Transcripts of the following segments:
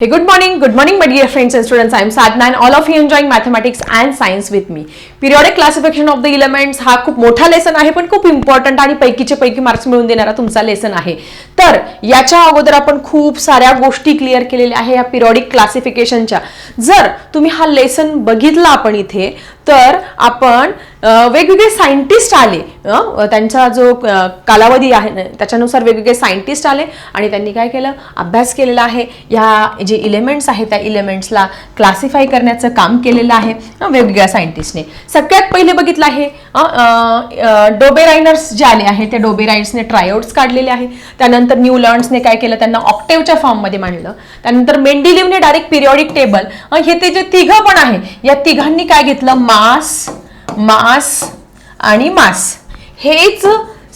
Hey, good morning, good morning, my dear friends and students. I am Sadhna and all of you enjoying mathematics and science with me. Periodic classification of the elements हा खूप मोठा lesson आहे पण खूप important आणि पैकीचे पैकी marks मिळून देणारा तुमचा लेसन आहे तर याच्या अगोदर आपण खूप साऱ्या गोष्टी क्लिअर केलेल्या आहे या पिरियॉडिक क्लासिफिकेशनच्या जर तुम्ही हा लेसन बघितला आपण इथे तर आपण वेगवेगळे सायंटिस्ट आले. त्यांचा जो कालावधी आहे त्याच्यानुसार वेगवेगळे सायंटिस्ट आले आणि त्यांनी काय केलं? अभ्यास केलेला आहे. ह्या जे इलेमेंट्स आहेत त्या इलेमेंट्सला क्लासिफाय करण्याचं काम केलेलं आहे वेगवेगळ्या सायंटिस्टने सगळ्यात पहिले बघितलं आहे डोबेरायनर्स जे आले आहे त्या डोबेरायन्सने ट्रायआउट्स काढलेले आहे. त्यानंतर न्यू लर्न्सने काय केलं? त्यांना ऑक्टेवच्या फॉर्ममध्ये मांडलं. त्यानंतर मेंडिलिव्हने डायरेक्ट पिरियॉडिक टेबल हे ते जे तिघं पण आहे या तिघांनी काय घेतलं? मास मास आणि मास. हेच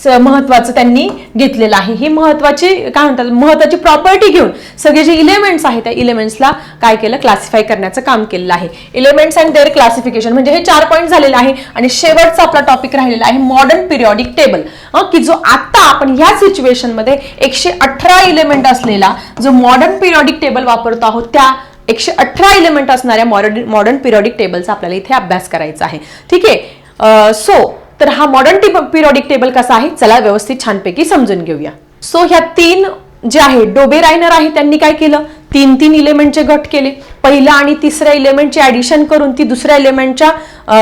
महत्वाचं त्यांनी घेतलेलं आहे. ही महत्वाची काय म्हणतात महत्वाची प्रॉपर्टी घेऊन सगळे जे इलेमेंट्स आहेत त्या इलेमेंट्सला काय केलं? क्लासिफाय करण्याचं काम केलेलं आहे. इलेमेंट्स अँड देअर क्लासिफिकेशन म्हणजे हे चार पॉईंट झालेलं आहे आणि शेवटचा आपला टॉपिक राहिलेला आहे मॉडर्न पिरियॉडिक टेबल की जो आता आपण ह्या सिच्युएशनमध्ये एकशे अठरा इलेमेंट असलेला जो मॉडर्न पिरियॉडिक टेबल वापरतो आहोत त्या एकशे अठरा इलेमेंट असणाऱ्या मॉडर्न मॉडर्न पिरियॉडिक टेबलचा आपल्याला इथे अभ्यास करायचा आहे. ठीक आहे? सो तर हा मॉडर्न पिरियॉडिक टेबल कसा आहे? चला व्यवस्थित छानपैकी समजून घेऊया. सो ह्या तीन जे आहे डोबे रायनर आहे त्यांनी काय केलं? तीन तीन इलेमेंटचे गट केले. पहिला आणि तिसऱ्या इलेमेंटचे ऍडिशन करून ती दुसऱ्या इलेमेंटच्या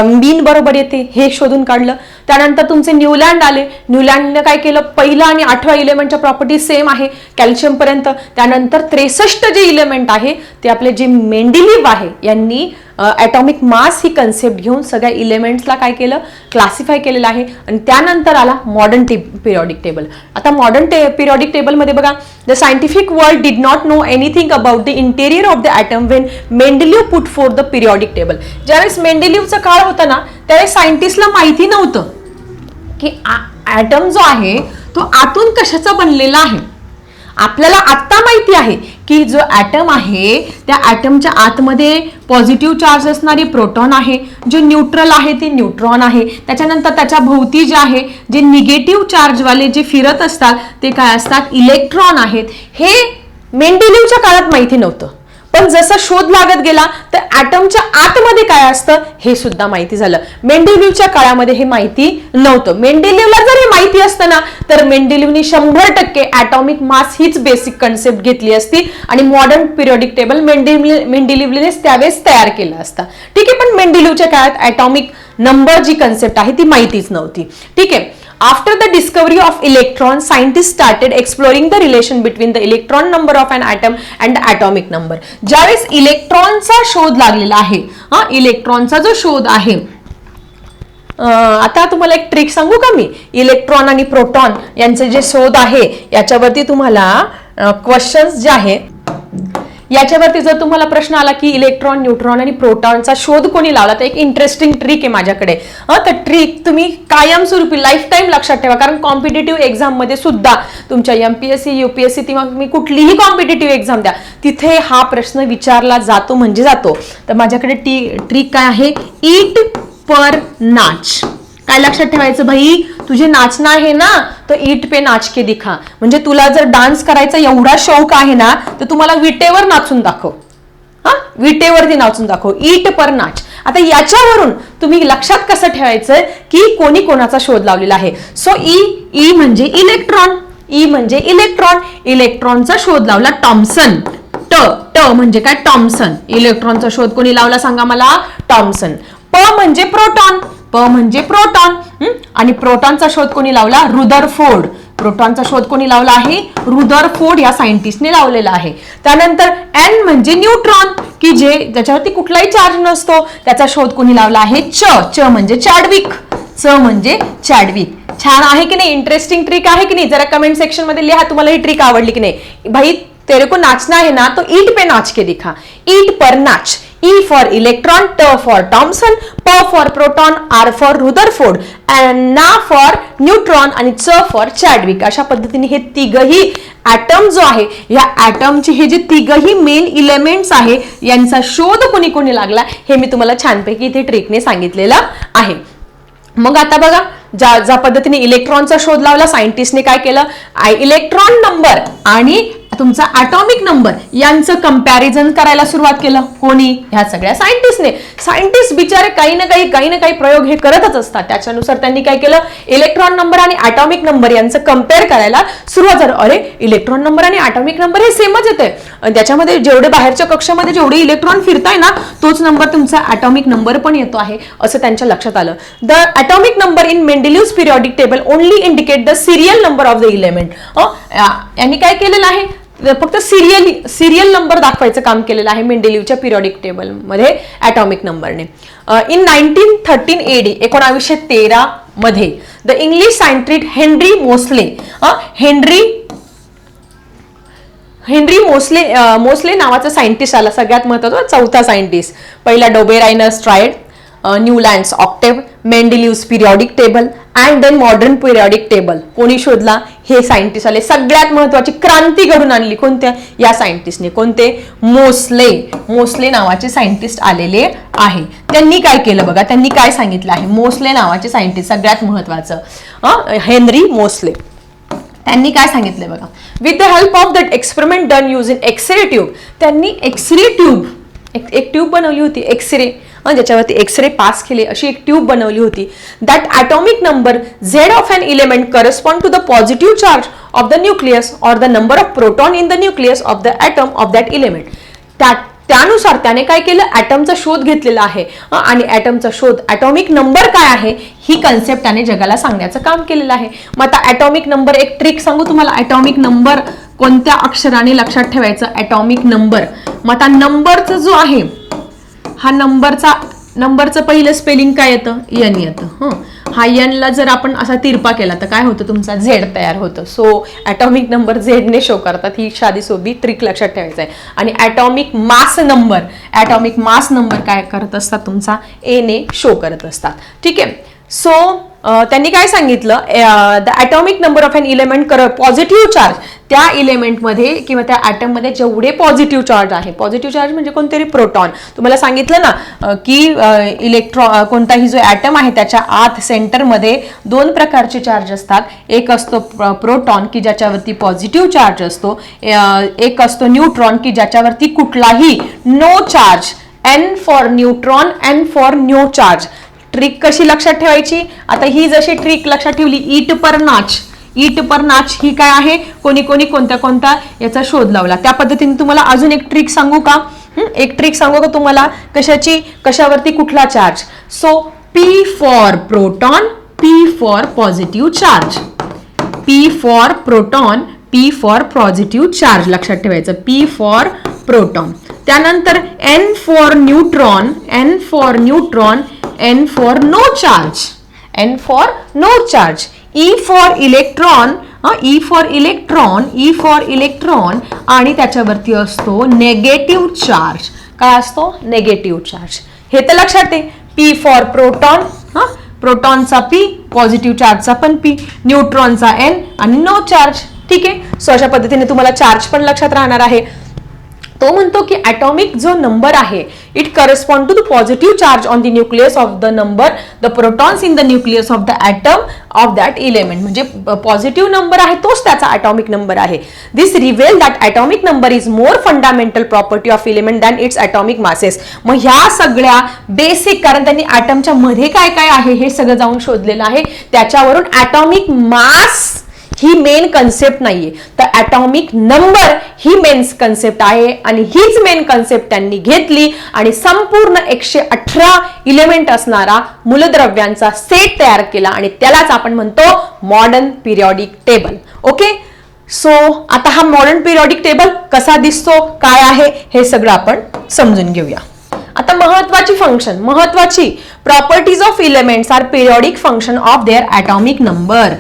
मीन बरोबर येते. हे शोधून काढलं. त्यानंतर तुमचे न्यूलँड आले. न्यूलँडने काय केलं? पहिलं आणि आठव्या इलेमेंटच्या प्रॉपर्टी सेम आहे कॅल्शियमपर्यंत त्यानंतर त्रेसष्ट जे इलेमेंट आहे ते आपले जे मेंडिलिव्ह आहे यांनी ॲटॉमिक मास ही कन्सेप्ट घेऊन सगळ्या इलेमेंट्सला काय केलं? क्लासिफाय केलेलं आहे. आणि त्यानंतर आला मॉडर्न टे पिरियॉडिक टेबल आता मॉडर्न टे पिरियॉडिक टेबलमध्ये बघा the scientific world did not know anything about the interior of the atom when Mendeleev put for the periodic table ज्यावेळेस मेंडेलिव्हचा काळ होता ना त्यावेळेस सायंटिस्टला माहिती नव्हतं की ॲटम जो आहे तो आतून कशाचा बनलेला आहे. आपल्याला आत्ता माहिती आहे की जो ॲटम आहे त्या ॲटमच्या आतमध्ये पॉझिटिव्ह चार्ज असणारी प्रोटॉन आहे. जे न्यूट्रल आहे ते न्यूट्रॉन आहे. त्याच्यानंतर त्याच्या भोवती जे आहे जे निगेटिव्ह चार्जवाले जे फिरत असतात ते काय असतात? इलेक्ट्रॉन आहेत. हे मेंडेलिव्हच्या काळात माहिती नव्हतं. पण जसा शोध लागत गेला तर ॲटमच्या आतमध्ये काय असतं हे सुद्धा माहिती झालं. मेंडेलिव्हच्या काळामध्ये हे माहिती नव्हतं. मेंडेलिव्हला जर हे माहिती असतं ना तर मेंडेलिव्हनी शंभर टक्के ॲटॉमिक मास हीच बेसिक कन्सेप्ट घेतली असती आणि मॉडर्न पिरियॉडिक टेबल मेंडेलिव्हनेच त्यावेळेस तयार केलं असतं. ठीक आहे पण मेंडेलिव्हच्या काळात ॲटॉमिक नंबर जी कन्सेप्ट आहे ती माहितीच नव्हती. ठीक आहे After the discovery of electron, scientists started exploring the relation between the electron number of an atom and the atomic number. ज्यावेळेस इलेक्ट्रॉनचा शोध लागलेला आहे हा इलेक्ट्रॉनचा जो शोध आहे आता तुम्हाला एक ट्रिक सांगू का मी इलेक्ट्रॉन आणि प्रोटॉन यांचे जे शोध आहे याच्यावरती तुम्हाला क्वेश्चन्स जे आहे याच्यावरती जर तुम्हाला प्रश्न आला की इलेक्ट्रॉन न्यूट्रॉन आणि प्रोटॉनचा शोध कोणी लावला तर एक इंटरेस्टिंग ट्रिक आहे माझ्याकडे. तर ट्रिक तुम्ही कायमस्वरूपी लाईफ टाईम लक्षात ठेवा कारण कॉम्पिटेटिव्ह एक्झाममध्ये सुद्धा तुमच्या एमपीएससी युपीएससी किंवा तुम्ही कुठलीही कॉम्पिटेटिव्ह एक्झाम द्या तिथे हा प्रश्न विचारला जातो म्हणजे जातो. तर माझ्याकडे टी ट्रिक काय आहे? ईट पर नाच काय लक्षात ठेवायचं भाई तुझे नाचणं आहे ना तर ईट पे नाच के दिखा. म्हणजे तुला जर डान्स करायचा एवढा शौक आहे ना तर तुम्हाला विटेवर नाचून दाखव. हा? विटेवरती नाचून दाखव. ईट पर नाच. आता याच्यावरून तुम्ही लक्षात कसं ठेवायचं की कोणी कोणाचा शोध लावलेला आहे? सो ई ई म्हणजे इलेक्ट्रॉन ई e म्हणजे इलेक्ट्रॉन इलेक्ट्रॉनचा शोध लावला टॉम्सन ट ट म्हणजे काय? टॉम्सन इलेक्ट्रॉनचा शोध कोणी लावला सांगा मला? टॉम्सन प म्हणजे प्रोटॉन प म्हणजे प्रोटॉन आणि प्रोटॉनचा शोध कोणी लावला? रुदरफोर्ड. प्रोटॉनचा शोध कोणी लावला आहे? रुदरफोर्ड या सायंटिस्टने लावलेला आहे. त्यानंतर एन म्हणजे न्यूट्रॉन की जे ज्याच्यावरती कुठलाही चार्ज नसतो त्याचा शोध कोणी लावला आहे? च. च म्हणजे चॅडविक च म्हणजे चॅडविक छान आहे की नाही? इंटरेस्टिंग ट्रिक आहे की नाही? जरा कमेंट सेक्शनमध्ये लिहा तुम्हाला ही ट्रिक आवडली की नाही? भाई तेरे को नाचना है ना तो ईट पे नाच के दिखा. ईट पर नाच. ई फॉर इलेक्ट्रॉन ट फॉर टॉम्सन प for proton R for Rutherford ना फॉर न्यूट्रॉन आणि च फॉर चॅडविक अशा पद्धतीने हे तिघही ॲटम जो आहे या ॲटमचे हे जे तिघही मेन इलेमेंट्स आहे यांचा शोध कोणी कोणी लागला हे मी तुम्हाला छानपैकी इथे ट्रिकने सांगितलेलं आहे. मग आता बघा ज्या ज्या पद्धतीने इलेक्ट्रॉनचा शोध लावला सायंटिस्टने काय केलं? इलेक्ट्रॉन नंबर आणि तुमचा ॲटॉमिक नंबर यांचं कंपॅरिझन करायला सुरुवात केलं. कोणी? ह्या सगळ्या सायंटिस्टने सायंटिस्ट बिचारे काही ना काही काही ना काही प्रयोग हे करतच असतात. त्याच्यानुसार त्यांनी काय केलं? इलेक्ट्रॉन नंबर आणि ॲटॉमिक नंबर यांचं कंपेअर करायला सुरुवात झालं. अरे इलेक्ट्रॉन नंबर आणि ॲटॉमिक नंबर हे सेमच येते त्याच्यामध्ये जेवढे बाहेरच्या कक्षामध्ये जेवढे इलेक्ट्रॉन फिरताय ना तोच नंबर तुमचा ॲटॉमिक नंबर पण येतो आहे असं त्यांच्या लक्षात आलं. The atomic number in Mendeleev's periodic table only indicate the serial number of the element यांनी काय केलेलं आहे? फक्त सिरियल सिरियल नंबर दाखवायचं काम केलेलं आहे मेंडेलिव्हच्या पिरियॉडिक टेबलमध्ये ॲटॉमिक नंबरने इन नाईन्टीन थर्टीन एडी एकोणावीसशे तेरा मध्ये the English scientist Henry Moseley Henry Henry Moseley Moseley Moseley नावाचा सायंटिस्ट आला सगळ्यात महत्त्वाचा चौथा सायंटिस्ट पहिला Dobereiner's triad Newlands octave Mendeleev's periodic table and then modern periodic table कोणी शोधला? हे सायंटिस्ट आले. सगळ्यात महत्वाची क्रांती घडून आणली कोणत्या? या सायंटिस्टने कोणते? मोस्ले. मोसले नावाचे सायंटिस्ट आलेले आहे. त्यांनी काय केलं बघा? त्यांनी काय सांगितलं आहे? मोस्ले नावाचे सायंटिस्ट सगळ्यात महत्वाचं. Henry Moseley. त्यांनी काय सांगितलंय बघा? With the help of that experiment done use in X-ray tube त्यांनी एक्सरे ट्यूब एक एक ट्यूब बनवली होती एक्सरे ज्याच्यावरती एक्सरे पास केले अशी एक ट्यूब बनवली होती. That atomic number Z of an element correspond to the positive charge of the nucleus or the number of proton in the nucleus of the atom of that element त्या त्यानुसार त्याने काय केलं? ॲटमचा शोध घेतलेला आहे. आणि ॲटमचा शोध ॲटॉमिक नंबर काय आहे? ही कन्सेप्ट त्याने जगाला सांगण्याचं काम केलेलं आहे. मग आता ॲटॉमिक नंबर एक ट्रिक सांगू तुम्हाला. ॲटॉमिक नंबर कोणत्या अक्षराने लक्षात ठेवायचं? ॲटॉमिक नंबर मग आता नंबरचा जो आहे हा नंबरचा नंबरचं पहिलं स्पेलिंग काय येतं? यन येतं हं. हा यनला जर आपण असा तिरपा केला तर काय होतं? तुमचा झेड तयार होतं. सो ॲटॉमिक नंबर झेडने शो करतात. ही शादी सोबी ट्रिक लक्षात ठेवायचं आहे आणि atomic mass number atomic mass number काय करत असतात? तुमचा एने शो करत असतात. ठीक आहे. सो त्यांनी काय सांगितलं? The atomic number of an element कर पॉझिटिव्ह चार्ज त्या इलेमेंटमध्ये किंवा त्या ॲटममध्ये जेवढे पॉझिटिव्ह चार्ज आहे. पॉझिटिव्ह चार्ज म्हणजे कोणतरी प्रोटॉन तुम्हाला सांगितलं ना की इलेक्ट्रॉ कोणताही जो ॲटम आहे त्याच्या आत सेंटरमध्ये दोन प्रकारचे चार्ज असतात. एक असतो प्रोटॉन की ज्याच्यावरती पॉझिटिव्ह चार्ज असतो. एक असतो न्यूट्रॉन की ज्याच्यावरती कुठलाही no charge N for neutron N for new charge trick कशी लक्षात ठेवायची? आता ही जशी ट्रिक लक्षात ठेवली ईट पर नाच. ईट पर नाच ही काय आहे? कोणी कोणी कोणत्या कोणत्या याचा शोध लावला. त्या पद्धतीने तुम्हाला अजून एक ट्रिक सांगू का? एक ट्रिक सांगू का तुम्हाला? कशाची? कशावरती कुठला charge? So P for proton P for positive charge P for proton P for positive charge लक्षात ठेवायचं. पी फॉर प्रोटॉन त्यानंतर N for neutron N for neutron N for no charge N for no charge E for electron E for electron E for electron आणि त्याच्यावरती असतो negative charge काय असतो? Negative charge हे तर लक्षात आहे. पी फॉर प्रोटॉन हा प्रोटॉनचा पी पॉझिटिव्ह चार्जचा पण पी न्यूट्रॉनचा एन आणि नो चार्ज ठीक आहे? सो अशा पद्धतीने तुम्हाला चार्ज पण लक्षात राहणार आहे. तो म्हणतो की ॲटॉमिक जो नंबर आहे it correspond to the positive charge on the nucleus of the number the protons in the nucleus of the atom of that element म्हणजे पॉझिटिव्ह नंबर आहे तोच त्याचा ॲटॉमिक नंबर आहे. This reveal that atomic number is more fundamental property of element than its atomic masses मग ह्या सगळ्या basic कारण त्यांनी ॲटमच्या मध्ये काय काय आहे हे सगळं जाऊन शोधलेलं आहे. त्याच्यावरून ॲटॉमिक मास ही मेन कन्सेप्ट नाहीये. तर ॲटॉमिक नंबर ही मेन कन्सेप्ट आहे आणि हीच मेन कन्सेप्ट त्यांनी घेतली आणि संपूर्ण एकशे अठरा इलेमेंट असणारा मूलद्रव्यांचा सेट तयार केला आणि त्यालाच आपण म्हणतो modern periodic table okay so आता हा मॉडर्न पिरियॉडिक टेबल कसा दिसतो काय आहे हे सगळं आपण समजून घेऊया. आता महत्वाची फंक्शन महत्वाची properties of elements are periodic function of their atomic number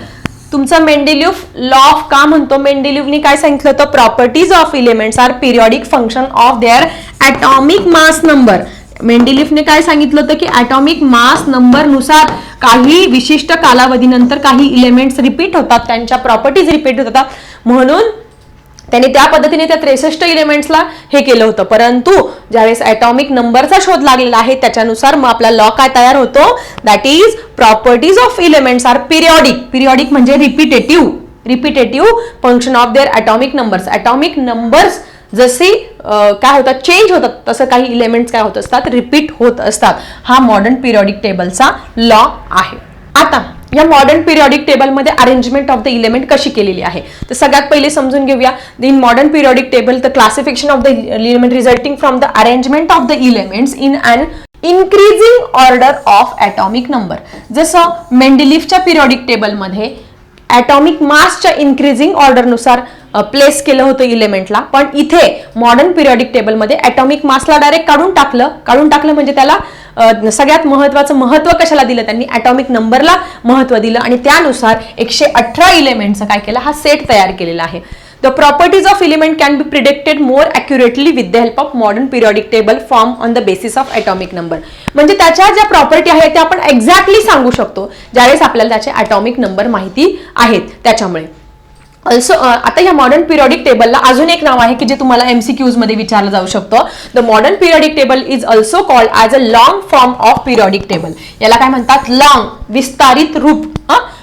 तुमचा मेंडेलिव्ह लॉ ऑफ का म्हणतो? मेंडेलिव्हनी काय सांगितलं होतं? Properties of elements are periodic function of their atomic mass number मेंडेलिफने काय सांगितलं होतं की ॲटॉमिक मास नंबरनुसार काही विशिष्ट कालावधीनंतर काही इलेमेंट्स रिपीट होतात त्यांच्या प्रॉपर्टीज रिपीट होतात. म्हणून त्यांनी त्या पद्धतीने त्या त्रेसष्ट इलेमेंट्सला हे केलं होतं. परंतु ज्यावेळेस ॲटॉमिक नंबरचा शोध लागलेला आहे त्याच्यानुसार मग आपला लॉ काय तयार होतो? That is properties of elements are periodic periodic म्हणजे repetitive repetitive function of their atomic numbers atomic numbers जसे काय होतात? चेंज होतात. तसं काही इलेमेंट्स काय होत असतात? रिपीट होत असतात. हा मॉडर्न पिरियॉडिक टेबलचा लॉ आहे. आता या मॉडर्न पिरियॉडिक टेबलमध्ये अरेंजमेंट ऑफ द इलेमेंट कशी केलेली आहे? तर सगळ्यात पहिले समजून घेऊया. In modern periodic table the classification of the element resulting from the arrangement of the elements in and increasing order of atomic number जसं मेंडिलिफच्या पिरियॉडिक टेबलमध्ये ॲटॉमिक मासच्या इन्क्रीजिंग ऑर्डरनुसार प्लेस केलं होतं इलेमेंटला पण इथे मॉडर्न पिरियॉडिक टेबलमध्ये ॲटॉमिक मासला डायरेक्ट काढून टाकलं. काढून टाकलं म्हणजे त्याला सगळ्यात महत्वाचं महत्त्व कशाला दिलं? त्यांनी ॲटॉमिक नंबरला महत्त्व दिलं. आणि त्यानुसार एकशे अठरा इलेमेंटचा काय केलं? हा सेट तयार केलेला आहे. The properties of element can be predicted more accurately with the help of modern periodic table form on the basis of atomic number म्हणजे त्याच्या ज्या प्रॉपर्टी आहेत त्या आपण एक्झॅक्टली सांगू शकतो. ज्यावेळेस आपल्याला त्याचे ॲटॉमिक नंबर माहिती आहेत त्याच्यामुळे. ऑल्सो आता या मॉडर्न पिरियॉडिक टेबलला अजून एक नाव आहे की जे तुम्हाला एमसीक्यूजमध्ये विचारलं जाऊ शकतं. The modern periodic table is also called as a long form of periodic table याला काय म्हणतात? लॉंग विस्तारित रूप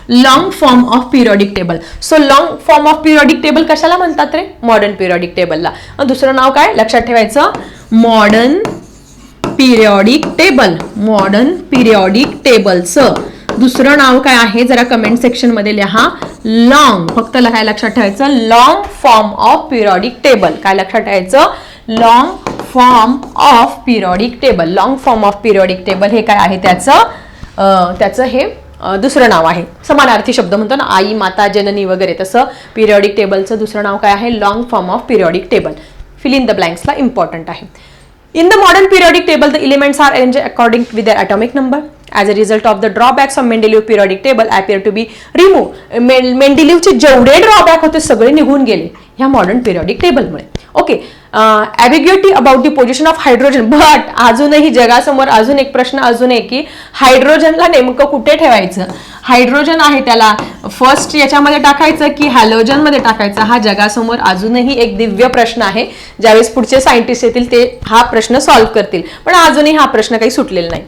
long form of periodic table so long form of periodic table कशाला म्हणतात रे? मॉडर्न पिरियॉडिक टेबलला दुसरं नाव काय? लक्षात ठेवायचं. Modern periodic table modern periodic टेबलचं दुसरं नाव काय आहे? जरा कमेंट सेक्शनमध्ये लिहा. लॉंग फक्त लिहाय काय लक्षात ठेवायचं. Long form of periodic table काय लक्षात ठेवायचं? Long form of periodic table long form of periodic table हे काय आहे? त्याचं त्याचं हे दुसरं नाव आहे. समानार्थी शब्द म्हणतो ना आई माता जननी वगैरे. तसं पिरियॉडिक टेबलचं दुसरं नाव काय आहे? Long form of periodic table fill in the ब्लँक्सला important आहे. In the modern periodic table, the elements are arranged according with their atomic number. As a result of the drawbacks of Mendeleev periodic table appear to be remove मेंडेलिव्हचे जेवढे drawback होते सगळे निघून गेले ह्या modern periodic टेबलमुळे okay ambiguity about the position of hydrogen but अजूनही जगासमोर अजून एक प्रश्न अजून एक की हायड्रोजनला नेमकं कुठे ठेवायचं? हायड्रोजन आहे त्याला फर्स्ट याच्यामध्ये टाकायचं की हॅलोजनमध्ये टाकायचं? हा जगासमोर अजूनही एक दिव्य प्रश्न आहे. ज्यावेळेस पुढचे सायंटिस्ट येतील ते हा प्रश्न सॉल्व्ह करतील. पण अजूनही हा प्रश्न काही सुटलेला नाही.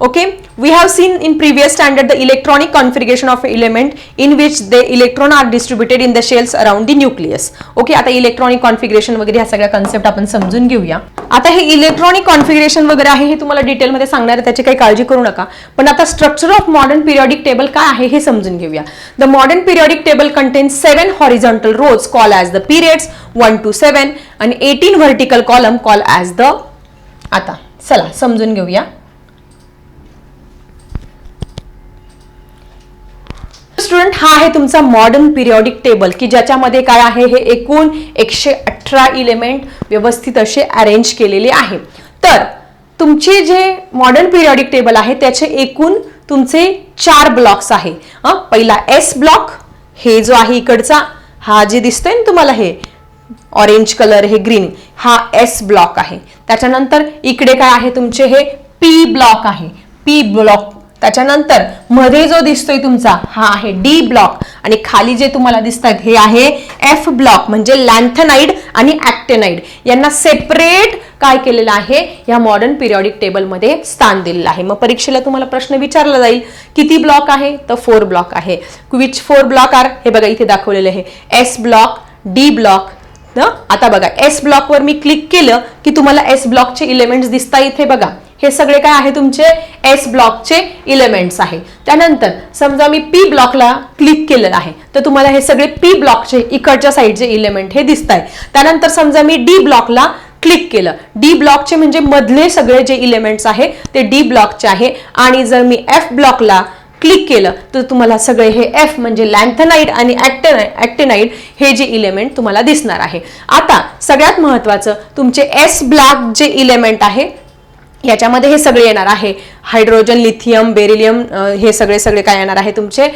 Okay? We have seen in previous standard the electronic configuration of element in which the electron are distributed in the shells around the nucleus. Okay? आता इलेक्ट्रॉनिक कॉन्फिगरेशन वगैरे ह्या सगळ्या कन्सेप्ट आपण समजून घेऊया. आता हे इलेक्ट्रॉनिक कॉन्फिगरेशन वगैरे आहे हे तुम्हाला डिटेलमध्ये सांगणार आहे त्याची काही काळजी करू नका. पण आता structure of modern periodic table काय आहे हे समजून घेऊया. The modern periodic table contain seven horizontal rows call as the periods one two seven आणि eighteen vertical column call as the आता चला समजून घेऊया. स्टुडंट हा आहे तुमचा मॉडर्न पिरियॉडिक टेबल की ज्याच्यामध्ये काय आहे? हे एकूण एकशे अठरा इलेमेंट व्यवस्थित असे अरेंज केलेले आहे. तर तुमचे जे मॉडर्न पिरियॉडिक टेबल आहे त्याचे एकूण तुमचे चार ब्लॉक्स आहे. हं? पहिला एस ब्लॉक हे जो आहे इकडचा हा जे दिसतोय ना तुम्हाला हे ऑरेंज कलर हे ग्रीन हा एस ब्लॉक आहे. त्याच्यानंतर इकडे काय आहे? तुमचे हे पी ब्लॉक आहे. पी ब्लॉक त्याच्यानंतरमध्ये जो दिसतोय तुमचा हा आहे डी ब्लॉक आणि खाली जे तुम्हाला दिसतात हे आहे एफ ब्लॉक म्हणजे लॅन्थनाईड आणि ऍक्टेनाईड यांना सेपरेट काय केलेलं आहे? या मॉडर्न पिरियॉडिक टेबलमध्ये स्थान दिलेलं आहे. मग परीक्षेला तुम्हाला प्रश्न विचारला जाईल किती ब्लॉक आहे? तर फोर ब्लॉक आहे. विच फोर ब्लॉक आर हे बघा इथे दाखवलेले आहे. एस ब्लॉक डी ब्लॉक आता बघा एस ब्लॉकवर मी क्लिक केलं की तुम्हाला एस ब्लॉकचे इलेमेंट्स दिसता इथे बघा. हे सगळे काय आहे तुमचे? एस ब्लॉकचे इलेमेंट्स आहे. त्यानंतर समजा मी पी ब्लॉकला क्लिक केलेलं आहे तर तुम्हाला हे सगळे पी ब्लॉकचे इकडच्या साईडचे इलेमेंट हे दिसत आहे त्यानंतर समजा मी डी ब्लॉकला क्लिक केलं. डी ब्लॉकचे म्हणजे मधले सगळे जे इलेमेंट्स आहे ते डी ब्लॉकचे आहे. आणि जर मी एफ ब्लॉकला क्लिक केलं तर तुम्हाला सगळे हे एफ म्हणजे लॅन्थनाइड आणि ऍक्टेनाइड हे जे इलेमेंट तुम्हाला दिसणार आहे. आता सगळ्यात महत्वाचं तुमचे एस ब्लॉक जे इलेमेंट आहे याच्यामध्ये हे सगळे येणार आहे. हायड्रोजन लिथियम बेरिलियम हे सगळे सगळे काय येणार आहे तुमचे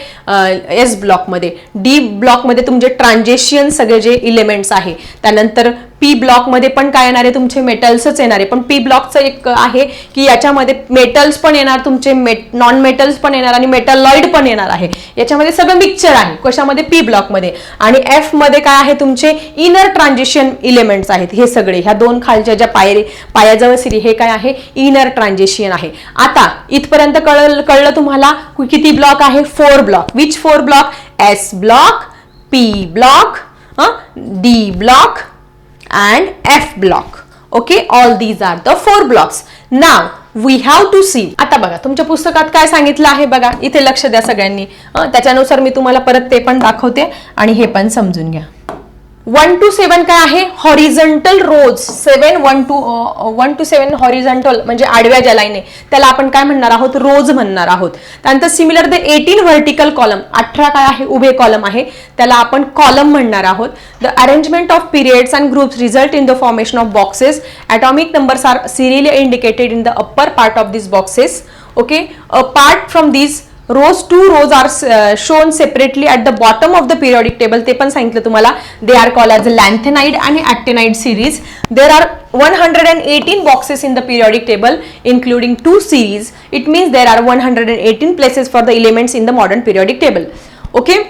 एस ब्लॉकमध्ये. डी ब्लॉकमध्ये तुमचे ट्रान्झेशियन सगळे जे इलेमेंट्स आहे त्यानंतर पी ब्लॉकमध्ये पण काय येणार आहे तुमचे मेटल्सच येणार आहे. पण पी ब्लॉकचं एक आहे की याच्यामध्ये मेटल्स पण येणार तुमचे मेट नॉन मेटल्स पण येणार आणि मेटलॉइड पण येणार आहे. याच्यामध्ये सगळं मिक्सचर आहे. कशामध्ये? पी ब्लॉकमध्ये. आणि एफमध्ये काय आहे तुमचे? इनर ट्रान्झेशन इलेमेंट्स आहेत. हे सगळे. ह्या दोन खालच्या ज्या पायरी पायाजवळ सिरी हे काय आहे? इनर ट्रान्झेशियन आहे. आता इथपर्यंत कळलं कळलं तुम्हाला किती ब्लॉक आहे? Four block which four block S block P block D block and F block okay all these are the four blocks now we have to see आता बघा तुमच्या पुस्तकात काय सांगितलं आहे बघा? इथे लक्ष द्या सगळ्यांनी. त्याच्यानुसार मी तुम्हाला परत ते पण दाखवते आणि हे पण समजून घ्या. वन टू सेवन काय आहे? Horizontal rows seven one two one two seven horizontal म्हणजे आडव्या ज्या लाईन आहे त्याला आपण काय म्हणणार आहोत? रोज म्हणणार आहोत. त्यानंतर similar the eighteen vertical column अठरा काय आहे? उभे कॉलम आहे. त्याला आपण कॉलम म्हणणार आहोत. The arrangement of periods and groups result in the formation of boxes. Atomic numbers are serially indicated in the upper part of this boxes okay apart from this rows to rows are shown separately at the bottom of the periodic table ते पण सांगितलं तुम्हाला. They are call as lanthanide आणि actinide series there are one hundred and eighteen boxes in the periodic table including two series it means there are one hundred and eighteen places for the elements in the modern periodic table okay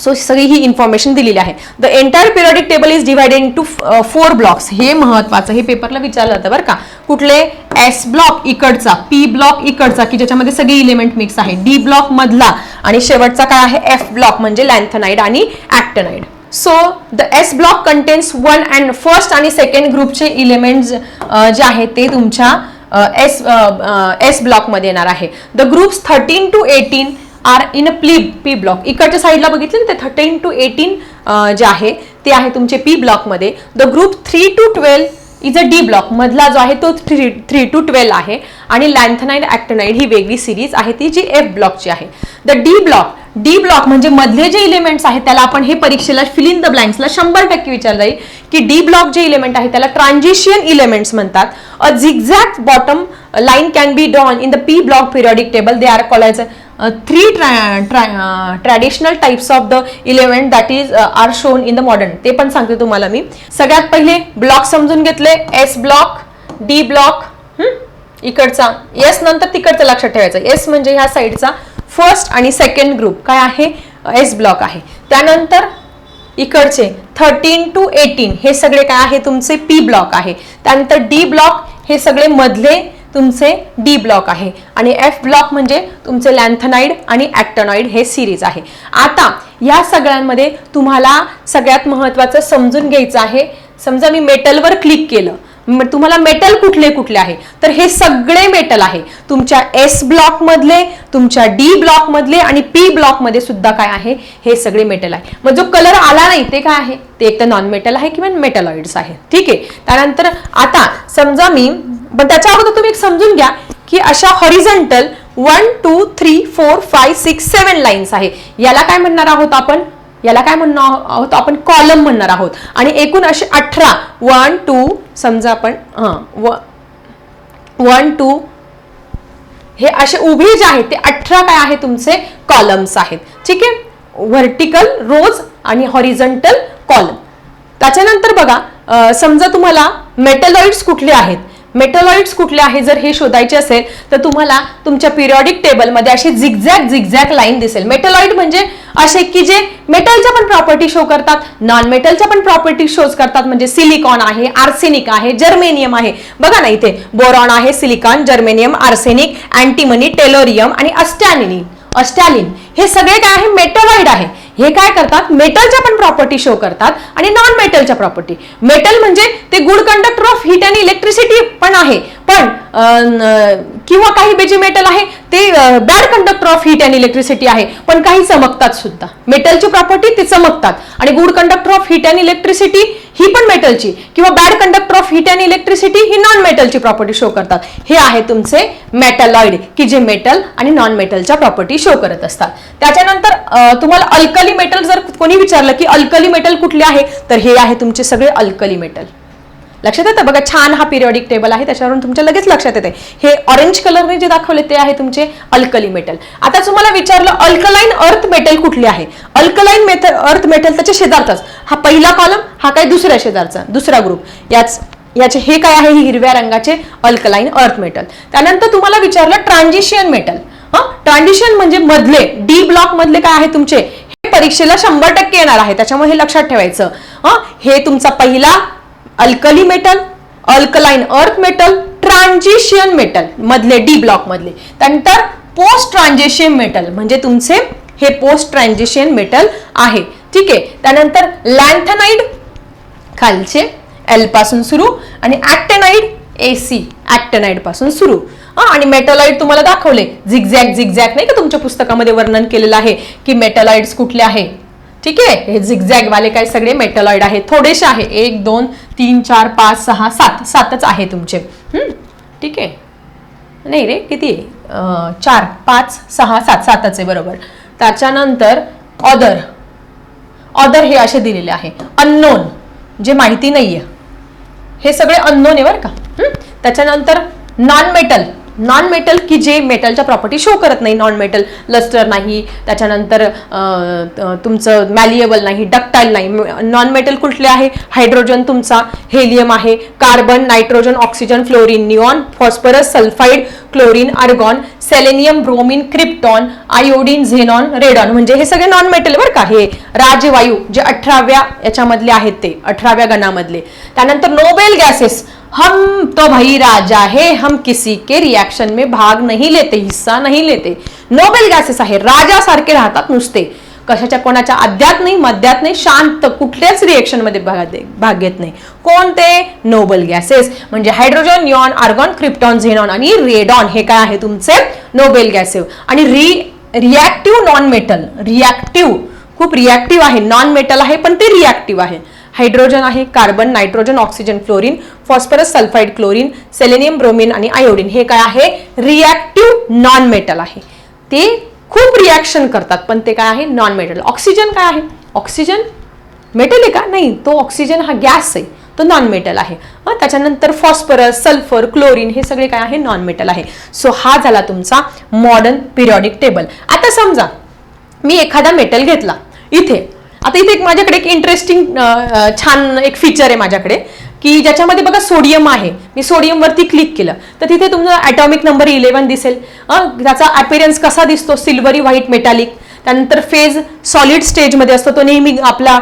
so सगळी ही information दिलेली आहे. The entire periodic table is divided into four blocks हे महत्वाचं. हे पेपरला विचारलं जातं बरं का. कुठले? एस ब्लॉक इकडचा पी ब्लॉक इकडचा की ज्याच्यामध्ये सगळे इलिमेंट मिक्स आहे. डी ब्लॉक मधला. आणि शेवटचा काय आहे? एफ ब्लॉक म्हणजे लॅन्थनाईड आणि actinide so the S block contains one and first आणि सेकंड ग्रुपचे इलिमेंट जे आहेत ते तुमच्या एस एस ब्लॉकमध्ये येणार आहे. The groups thirteen to eighteen are in a प्ली पी ब्लॉक इकडच्या साईडला बघितले ना ते थर्टीन टू एटीन जे आहे ते आहे तुमचे पी ब्लॉकमध्ये the group three to twelve is a D block. मधला जो आहे तो थ्री थ्री टू ट्वेल्व आहे आणि लॅन्थनाईड ॲक्टनाईड ही वेगळी सिरीज आहे ती जी एफ ब्लॉकची आहे. The D block D block म्हणजे मधले जे इलिमेंट्स आहेत त्याला आपण हे परीक्षेला फिल इन द ब्लँक्सला शंभर टक्के विचार जाईल की डी ब्लॉक जे इलिमेंट आहे त्याला ट्रान्झिशियन इलिमेंट्स म्हणतात. A zigzag bottom line can be drawn in the P block periodic table they are call three traditional types of the eleven that is are shown in the modern ते पण सांगते तुम्हाला मी. सगळ्यात पहिले block समजून घेतले. S block D block इकडचा. S नंतर तिकडचं लक्षात ठेवायचं. एस म्हणजे ह्या साईडचा फर्स्ट आणि सेकंड ग्रुप काय आहे? एस ब्लॉक आहे. त्यानंतर इकडचे थर्टीन टू एटीन हे सगळे काय आहे? तुमचे पी ब्लॉक आहे. त्यानंतर डी ब्लॉक हे सगळे मधले तुमचे डी ब्लॉक आहे. आणि एफ ब्लॉक म्हणजे तुमचे लॅन्थनाईड आणि ॲक्टनॉइड हे सिरीज आहे. आता या सगळ्यांमध्ये तुम्हाला सगळ्यात महत्त्वाचं समजून घ्यायचं आहे. समजा मी मेटलवर क्लिक केलं. तुम्हाला मेटल कुठले कुठले आहे? तर हे सगळे मेटल आहे. तुमच्या एस ब्लॉक मधले तुमच्या डी ब्लॉक मधले आणि पी ब्लॉकमध्ये सुद्धा काय आहे? हे सगळे मेटल आहे. मग जो कलर आला नाही ते काय आहे? ते एक तर नॉन मेटल आहे किंवा मेटलॉइड्स आहे. ठीक आहे? त्यानंतर आता समजा मी पण त्याच्या अगोदर तुम्ही एक समजून घ्या की अशा horizontal one two three four five six seven lines आहे. याला काय म्हणणार आहोत आपण? याला काय म्हणणार आहोत आपण? कॉलम म्हणणार आहोत. आणि एकूण असे अठरा वन टू समजा आपण हां वन टू हे असे उभे जे आहेत ते अठरा काय आहे तुमचे? कॉलम्स आहेत. ठीक आहे? व्हर्टिकल रोज आणि हॉरिझंटल कॉलम त्याच्यानंतर बघा समजा तुम्हाला मेटलॉइड्स कुठले आहेत? मेटलॉइड्स कुठले आहे? जर हे शोधायचे असेल तर तुम्हाला तुमच्या पिरियॉडिक टेबलमध्ये अशी झिगझॅग झिगझॅग लाईन दिसेल. मेटलॉइड म्हणजे असे की जे मेटलच्या पण प्रॉपर्टी शो करतात नॉन मेटलच्या पण प्रॉपर्टी शोज करतात. म्हणजे सिलिकॉन आहे आर्सेनिक आहे जर्मेनियम आहे. बघा ना इथे बोरॉन आहे silicon germanium arsenic antimony tellurium आणि अस्टॅनिनी अस्टॅलिन हे सगळे काय आहे? मेटलॉइड आहे. हे काय करतात? मेटलच्या पण प्रॉपर्टी शो करतात आणि नॉन मेटलच्या प्रॉपर्टी मेटल म्हणजे ते गुड कंडक्टर ऑफ हीट आणि इलेक्ट्रिसिटी पण आहे. पण किंवा काही बेजी मेटल आहे ते bad conductor of heat and electricity आहे. पण काही चमकतात सुद्धा. मेटलची प्रॉपर्टी ते चमकतात. आणि good conductor of heat and electricity ही पण मेटलची किंवा bad conductor of heat and electricity he non मेटलची प्रॉपर्टी शो करतात. हे आहे तुमचे मेटलॉइड की जे मेटल आणि नॉन मेटलच्या प्रॉपर्टी शो करत असतात. त्याच्यानंतर तुम्हाला अल्क अल्कली मेटल जर कोणी विचारलं की अल्कली मेटल कुठले आहे तर हे आहे तुमचे सगळे अल्कली मेटल. लक्षात येतं? बघा छान हा पिरियॉडिक टेबल आहे त्याच्यावरून तुमच्या लगेच लक्षात येते. हे ऑरेंज कलरने जे दाखवले ते आहे तुमचे अल्कली मेटल. आता तुम्हाला विचारलं अल्कलाईन अर्थ मेटल कुठले आहे? अल्कलाईन मेथड अर्थ मेटल त्याच्या शेजारचाच. हा पहिला कॉलम हा काय दुसऱ्या शेजारचा? दुसरा ग्रुप याच याचे हे काय आहे? हे हिरव्या रंगाचे अल्कलाईन अर्थ मेटल त्यानंतर तुम्हाला विचारलं ट्रान्झिशियन मेटल हा? ट्रान्झिशन म्हणजे मधले डी ब्लॉक मधले काय आहे तुमचे? परीक्षेला शंभर टक्के येणार आहे. त्याच्यामुळे हे लक्षात ठेवायचं. हा? हे तुमचा पहिला alkali metal alkaline earth metal transition metal मधले डी ब्लॉक मधले. त्यानंतर पोस्ट ट्रान्झिशियन मेटल म्हणजे तुमचे हे पोस्ट ट्रान्झिशियन मेटल आहे. ठीक आहे? त्यानंतर लँथनाईड खालचे एलपासून सुरू आणि ऍक्टेनाईड ए सी पासून सुरू. आणि मेटलाइड तुम्हाला दाखवले. झिगझॅग झिगझॅग नाही का तुमच्या पुस्तकामध्ये वर्णन केलेलं आहे की मेटलाइड्स कुठले आहे? ठीक आहे? हे झिगझॅग वाले काय सगळे मेटालॉइड आहे थोडेसे आहे. एक दोन तीन चार पाच सहा सात. सातच आहे तुमचे. ठीक आहे? नाही रे किती आहे? चार पाच सहा सात. सातच आहे बरोबर. त्याच्यानंतर ऑदर ऑदर हे असे दिलेले आहे. अननोन जे माहिती नाही आहे हे सगळे अननोन आहे बरं का? त्याच्यानंतर नॉन मेटल नॉन मेटल की जे मेटलच्या प्रॉपर्टी शो करत नाही नॉन मेटल लस्टर नाही त्याच्यानंतर तुमचं मॅलिएबल नाही डक्टाईल नाही. नॉन मेटल कुठले आहे? हायड्रोजन तुमचा हेलियम आहे carbon nitrogen oxygen fluorine neon phosphorus sulphide chlorine argon selenium bromine krypton iodine xenon radon म्हणजे हे सगळे नॉन मेटल बरं का? हे राजवायू जे अठराव्या याच्यामधले आहेत ते अठराव्या गणामधले. त्यानंतर नोबेल गॅसेस हम तो भाई राजा है हम किसी के रिएक्शन में भाग नहीं लेते हिस्सा नहीं लेते। नोबेल गॅसेस आहे राजासारखे राहतात नुसते. कशाच्या कोणाच्या अध्यात नाही मध्यात नाही शांत कुठल्याच रिएक्शनमध्ये भाग दे- भाग घेत नाही. कोणते? नोबल गॅसेस म्हणजे hydrogen neon argon krypton xenon आणि रेडॉन हे काय आहे तुमचे? नोबेल गॅसेस आणि re reactive non metal reactive खूप रिॲक्टिव्ह आहे. नॉन मेटल आहे पण ते रिॲक्टिव्ह आहे. हायड्रोजन आहे carbon nitrogen oxygen fluorine phosphorus sulphide chlorine selenium bromine आणि आयोडीन. हे काय आहे? रिॲक्टिव्ह नॉन मेटल आहे. ते खूप रिॲक्शन करतात पण ते काय आहे? नॉन मेटल ऑक्सिजन काय आहे? ऑक्सिजन मेटल आहे का? नाही तो ऑक्सिजन हा गॅस आहे तो नॉन मेटल आहे त्याच्यानंतर फॉस्फरस सल्फर क्लोरीन हे सगळे काय आहे? नॉन मेटल आहे. सो हा झाला तुमचा मॉडर्न पिरियॉडिक टेबल आता समजा मी एखादा मेटल घेतला. इथे आता इथे एक माझ्याकडे एक इंटरेस्टिंग छान एक फीचर आहे माझ्याकडे की ज्याच्यामध्ये बघा सोडियम आहे. मी सोडियमवरती क्लिक केलं. तर तिथे तुमचा ॲटॉमिक नंबर इलेवन दिसेल. त्याचा अपिरियन्स कसा दिसतो? सिल्वरी व्हाईट मेटॅलिक त्यानंतर फेज सॉलिड स्टेजमध्ये असतो. तो नेहमी आपला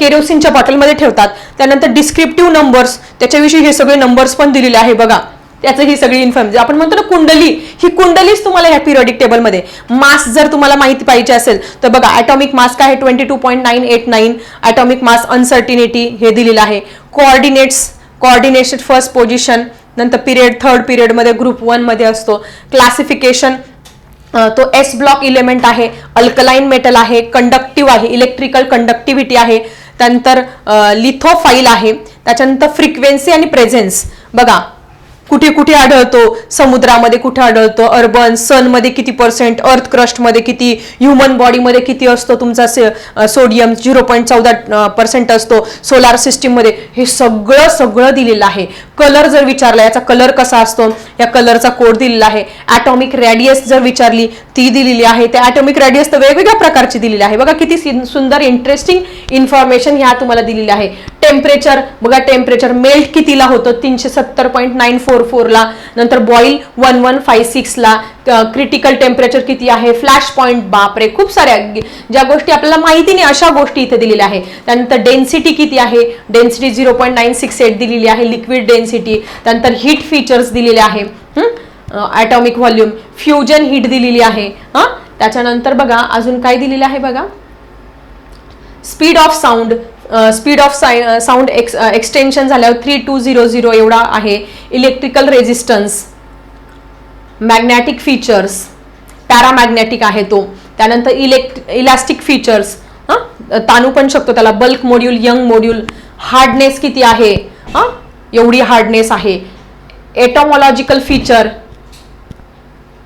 केरोसिनच्या बॉटलमध्ये ठेवतात. त्यानंतर डिस्क्रिप्टिव्ह नंबर्स त्याच्याविषयी हे सगळे नंबर्स पण दिलेले आहे बघा. त्याचं ही सगळी इन्फॉर्मेशन म्हणजे आपण म्हणतो ना कुंडली ही कुंडलीच तुम्हाला ह्या पिरियडिक टेबलमध्ये मास जर तुम्हाला माहिती पाहिजे असेल तर बघा ॲटॉमिक मास काय आहे twenty two point nine eight nine atomic mass uncertainty हे दिलेलं आहे. कोऑर्डिनेट्स कोऑर्डिनेशन फर्स्ट पोझिशन नंतर पिरियड थर्ड पिरियडमध्ये ग्रुप वनमध्ये असतो. क्लासिफिकेशन तो एस ब्लॉक इलेमेंट आहे. अल्कलाईन मेटल आहे. कंडक्टिव्ह आहे. इलेक्ट्रिकल कंडक्टिव्हिटी आहे. त्यानंतर लिथोफाईल आहे. त्याच्यानंतर फ्रिक्वेन्सी आणि प्रेझेन्स बघा कुठे कुठे आढळतो? समुद्रामध्ये कुठे आढळतो? अर्बन सनमध्ये किती पर्सेंट अर्थ क्रस्टमध्ये किती? ह्युमन बॉडीमध्ये किती असतो? तुमचा सोडियम झिरो पॉईंट चौदा पर्सेंट असतो. सोलार सिस्टीममध्ये हे सगळं सगळं दिलेलं आहे. कलर जर विचारला याचा कलर कसा असतो? या कलरचा कोड दिलेला आहे. ॲटॉमिक रॅडियस जर विचारली ती दिलेली आहे. त्या ॲटॉमिक रॅडियस तर वेगवेगळ्या प्रकारची दिलेली आहे. बघा किती सुंदर इंटरेस्टिंग इन्फॉर्मेशन ह्या तुम्हाला दिलेली आहे. टेम्परेचर बघा टेम्परेचर मेल्ट कितीला होतं? तीनशे सत्तर पॉईंट नाईन फोर फोरला नंतर बॉईल वन वन फाय सिक्सला क्रिटिकल टेम्परेचर किती आहे? फ्लॅश पॉईंट बापरे खूप साऱ्या ज्या गोष्टी आपल्याला माहिती नाही अशा गोष्टी इथे दिलेल्या आहे. त्यानंतर डेन्सिटी किती आहे? Density zero point nine six eight दिलेली आहे लिक्विड डेन्सिटी त्यानंतर हीट फीचर्स दिलेले आहे. ॲटॉमिक व्हॉल्यूम फ्युजन हीट दिलेली आहे. हां? त्याच्यानंतर बघा अजून काय दिलेलं आहे बघा? Speed of sound speed of sound x extension झाल्यावर थ्री टू झिरो झिरो एवढा आहे. Electrical resistance magnetic features paramagnetic आहे तो. त्यानंतर इलेक्ट इलॅस्टिक फीचर्स हां? ताणू पण शकतो त्याला. Bulk module Young module hardness किती आहे? हां? एवढी हार्डनेस आहे. Etymological feature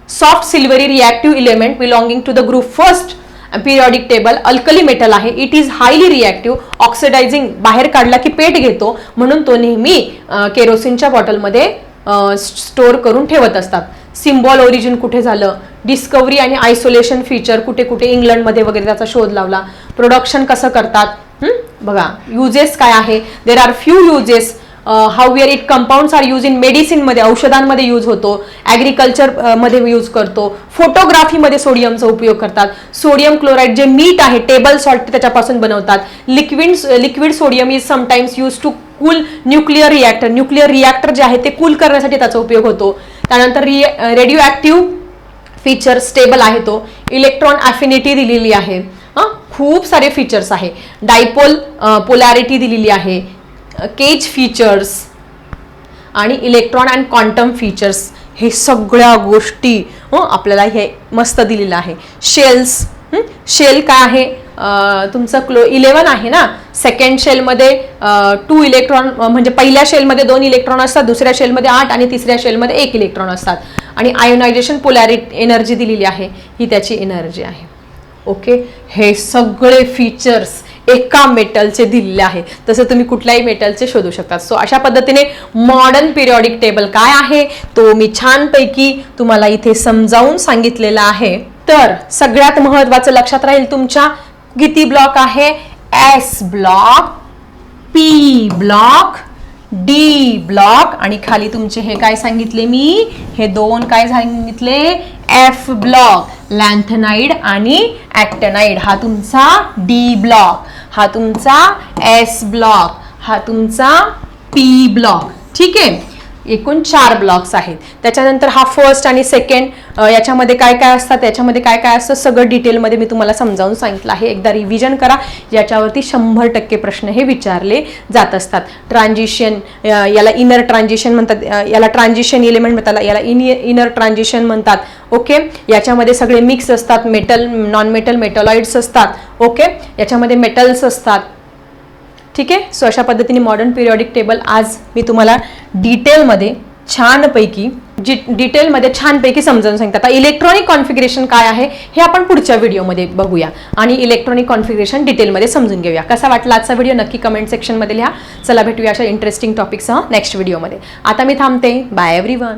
soft silvery reactive element belonging to the group first periodic table alkali metal आहे. It is highly reactive oxidizing बाहेर काढला की पेट घेतो. म्हणून तो नेहमी केरोसिनच्या बॉटलमध्ये स्टोअर करून ठेवत असतात. सिम्बॉल ओरिजिन कुठे झालं? डिस्कवरी आणि आयसोलेशन फीचर कुठे कुठे इंग्लंडमध्ये वगैरे त्याचा शोध लावला. प्रोडक्शन कसं करतात? बघा युजेस काय आहे? There are few uses how where it compounds are use in मेडिसिनमध्ये औषधांमध्ये यूज होतो. ॲग्रिकल्चरमध्ये यूज करतो. फोटोग्राफीमध्ये सोडियमचा उपयोग करतात. सोडियम क्लोराईड जे मीठ आहे टेबल सॉल्ट त्याच्यापासून बनवतात. Liquid liquid sodium is sometimes use to cool nuclear reactor nuclear reactor जे आहे ते कूल करण्यासाठी त्याचा उपयोग होतो. त्यानंतर रि रेडिओ ॲक्टिव्ह फीचर स्टेबल आहे तो. इलेक्ट्रॉन ॲफिनिटी दिलेली आहे. हां? खूप सारे फीचर्स आहे. डायपोल पोलॅरिटी दिलेली आहे. केज फीचर्स आणि इलेक्ट्रॉन अँड क्वांटम फीचर्स हे सगळ्या गोष्टी आपल्याला हे मस्त दिलेलं आहे. शेल्स शेल काय आहे? तुमचं क्लो इलेवन आहे ना? सेकंड शेलमध्ये टू इलेक्ट्रॉन म्हणजे पहिल्या शेलमध्ये दोन इलेक्ट्रॉन असतात दुसऱ्या शेलमध्ये आठ आणि तिसऱ्या शेलमध्ये एक इलेक्ट्रॉन असतात. आणि आयोनायझेशन पोलॅरिट एनर्जी दिलेली आहे. ही त्याची एनर्जी आहे. ओके हे सगळे फीचर्स एका मेटलचे दिलेले आहे. तसं तुम्ही कुठल्याही मेटलचे शोधू शकता. सो अशा पद्धतीने मॉडर्न पिरियॉडिक टेबल काय आहे? तो मी छानपैकी तुम्हाला इथे समजावून सांगितलेला आहे. तर सगळ्यात महत्वाचं लक्षात राहील तुमच्या. किती ब्लॉक आहे? S block P block D block आणि खाली तुमचे हे काय सांगितले मी? हे दोन काय सांगितले? एफ ब्लॉक लँथनाईड आणि ॲक्टनाईड हा तुमचा डी ब्लॉक हा तुमचा एस ब्लॉक हा तुमचा पी ब्लॉक ठीक? आहे एकूण चार ब्लॉक्स आहेत. त्याच्यानंतर हा फर्स्ट आणि सेकंड याच्यामध्ये काय काय असतात त्याच्यामध्ये काय काय असतं सगळं डिटेलमध्ये मी तुम्हाला समजावून सांगितलं आहे. एकदा रिव्हिजन करा याच्यावरती शंभर टक्के प्रश्न हे विचारले जात असतात. ट्रान्झिशन याला इनर ट्रान्झिशन म्हणतात याला ट्रान्झिशन एलिमेंट म्हणतात याला इन इनर ट्रान्झिशन म्हणतात. ओके याच्यामध्ये सगळे मिक्स असतात मेटल नॉन मेटल मेटलॉइड्स असतात. ओके याच्यामध्ये मेटल्स असतात. ठीक आहे? सो अशा पद्धतीने मॉडर्न पिरियॉडिक टेबल आज मी तुम्हाला डिटेलमध्ये छानपैकी जी डिटेलमध्ये छानपैकी समजावून सांगते. आता इलेक्ट्रॉनिक कॉन्फिगरेशन काय आहे हे आपण पुढच्या व्हिडिओमध्ये बघूया. आणि इलेक्ट्रॉनिक कॉन्फिगरेशन डिटेलमध्ये समजून घेऊया. कसा वाटला आजचा व्हिडिओ नक्की कमेंट सेक्शनमध्ये लिहा. चला भेटूया अशा इंटरेस्टिंग टॉपिकसह नेक्स्ट व्हिडिओमध्ये आता मी थांबते. Bye every one